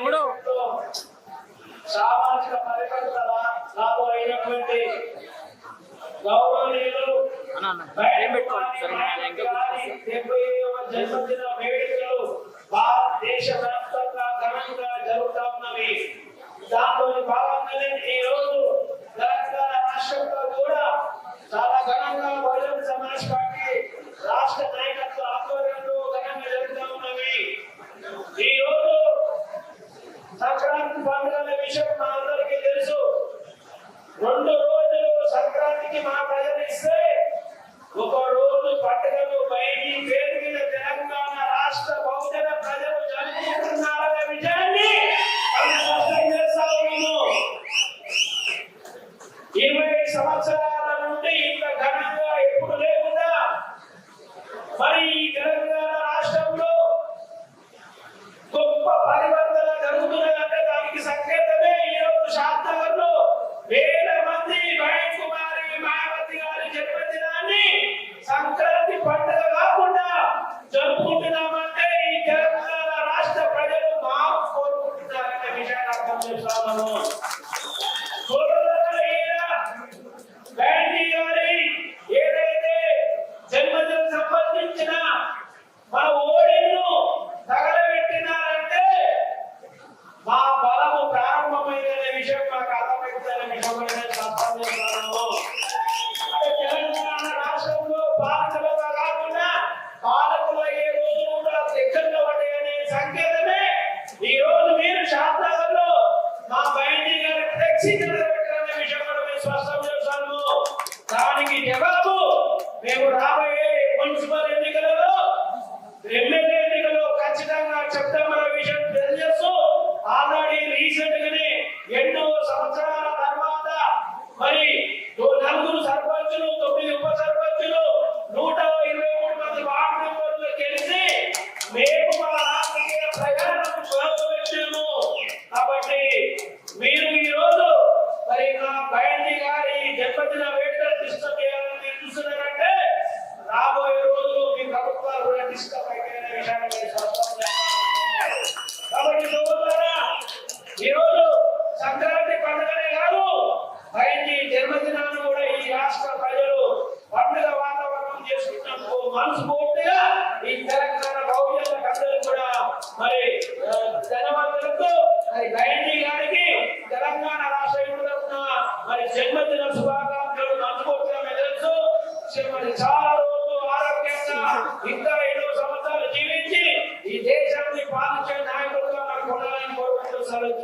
తమ్ముడు సామాజిక నాకు అయినటువంటి గౌరవనీయులు జన్మదిన వేడుకలు భారతదేశ వ్యాప్తంగా ఘనంగా జరుగుతా ఉన్నవి దాంట్లో భాగంగానే ఈ రోజు తెలంగాణ రాష్ట్రంలో కూడా చాలా ఘనంగా బహుజన సమాజ్ పార్టీ రాష్ట్ర నాయకత్వ ఆధ్వర్యంలో ఘనంగా జరుగుతా ఉన్నవి ఈ ఇరవై సంవత్సరాల నుండి ఇంత ఘనంగా ఎప్పుడు లేకుండా మరి ఈ తెలంగాణ రాష్ట్రంలో గొప్ప పరివర్తన జరుగుతున్నదంటే దానికి సంకేతమే ఈ రోజు శాస్త్రంలో వేల మంది బయట కుమారి మాయావతి గారి జన్మదినాన్ని సంక్రాంతి పండుగ కాకుండా జరుపుకుంటున్నామంటే ఈ తెలంగాణ రాష్ట్ర ప్రజలు మాకు కోరుకుంటున్నారనే విషయాన్ని అర్థం చేస్తామను గాంధీ గారి ఏదైతే జన్మదిన సంబంధించిన మన ఓడిను తగలబెట్టినారంటే మా బలము ప్రారంభమైందనే విషయం మాకు అర్థమవుతుందనే విషయమైన సంపాదించాను తెలంగాణ రాష్ట్రంలో పాలకులుగా కాకుండా పాలకులు ఏ రోజు కూడా దగ్గరలో పడ్డాయనే సంకేతమే ఈ రోజు మీరు శాస్త్రంలో మా బయటి గారి ఫ్లెక్సీ మేము మా రాజకీయ ప్రయాణం ప్రారంభించాము కాబట్టి మీరు ఈ రోజు మరి నా బయటి గారి దెబ్బతిన వేడుకలు డిస్టర్బ్ చేయాలని మీరు చూస్తున్నారంటే రాబోయే రోజులు మీ ప్రభుత్వాలు కూడా డిస్టర్బ్ అయితే విషయాన్ని కాబట్టి సోదరులారా, ఈ సంక్రాంతి పండుగనే కాదు బయటి జన్మదినాన్ని కూడా ఈ రాష్ట్ర ప్రజలు పండుగ వాతావరణం చేసుకున్నందుకు మనసు పూర్తిగా ఈ తెలంగాణ బహుజనులకు అందరూ కూడా మరి ఆ, ధన్యవాదాలతో మరి గయండి గారికి తెలంగాణ రాష్ట్ర యువత తరపున మరి జన్మదిన శుభాకాంక్షలు మనస్ఫూర్తిగా మేము తెలుసు మరి చాలా రోజులు ఆరోగ్యంగా ఇంకా ఎన్నో సంవత్సరాలు జీవించి ఈ దేశాన్ని పాలించే నాయకులుగా మనం ఉండాలని కోరుకుంటూ సెలవు